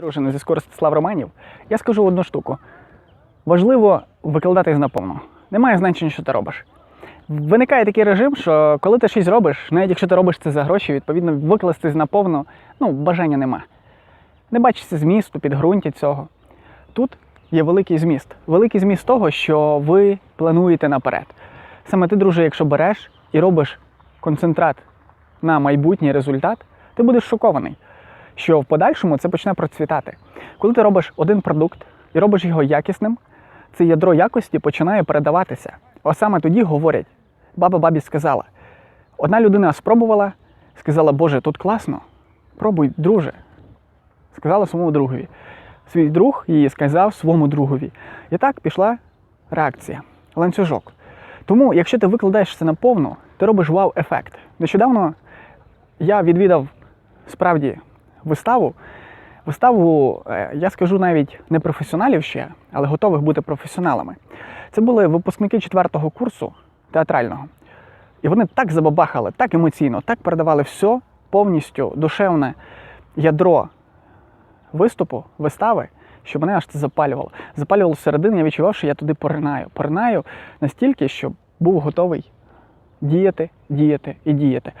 Друже, на зв'язку Ростислав Романів. Я скажу одну штуку. Важливо викладатись наповно. Немає значення, що ти робиш. Виникає такий режим, що коли ти щось робиш, навіть якщо ти робиш це за гроші, відповідно, викластись наповно, ну, бажання нема. Не бачиться змісту, підґрунтя цього. Тут є великий зміст. Великий зміст того, що ви плануєте наперед. Саме ти, друже, якщо береш і робиш концентрат на майбутній результат, ти будеш шокований, що в подальшому це почне процвітати. Коли ти робиш один продукт і робиш його якісним, це ядро якості починає передаватися. Ось саме тоді говорять: баба бабі сказала: одна людина спробувала, сказала, Боже, тут класно, пробуй, друже. Сказала своєму другові. Свій друг її сказав своєму другові. І так пішла реакція, ланцюжок. Тому, якщо ти викладаєш це наповну, ти робиш вау-ефект. Нещодавно я відвідав справді виставу. Виставу, е, я скажу навіть не професіоналів ще, але готових бути професіоналами. Це були випускники четвертого курсу театрального. І вони так забабахали, так емоційно, так передавали все повністю душевне ядро виступу, вистави, що мене аж це запалювало. Запалювало всередині, я відчував, що я туди поринаю. Поринаю настільки, що був готовий діяти, діяти і діяти.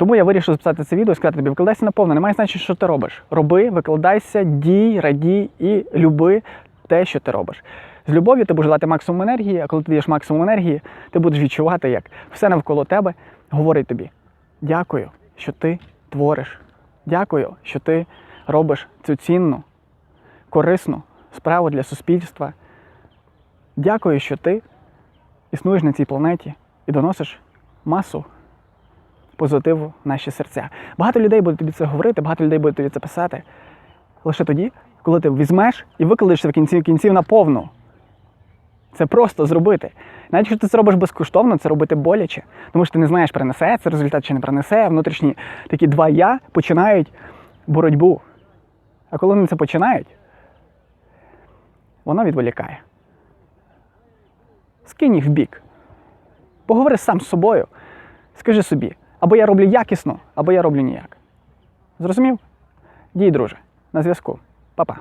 Тому я вирішив записати це відео і сказати тобі, викладайся наповно, немає значення, що ти робиш. Роби, викладайся, дій, радій і люби те, що ти робиш. З любов'ю ти будеш дати максимум енергії, а коли ти даєш максимум енергії, ти будеш відчувати, як все навколо тебе говорить тобі: дякую, що ти твориш. Дякую, що ти робиш цю цінну, корисну справу для суспільства. Дякую, що ти існуєш на цій планеті і доносиш масу позитиву в наші серця. Багато людей буде тобі це говорити, багато людей буде тобі це писати. Лише тоді, коли ти візьмеш і викладеш в кінці кінців наповну. Це просто зробити. Навіть якщо ти це робиш безкоштовно, це робити боляче, тому що ти не знаєш, принесе це результат чи не принесе. Внутрішні такі два я починають боротьбу. А коли вони це починають, воно відволікає. Скинь їх в бік. Поговори сам з собою. Скажи собі, або я роблю якісно, або я роблю ніяк. Зрозумів? Дій, друже, на зв'язку. Па-па.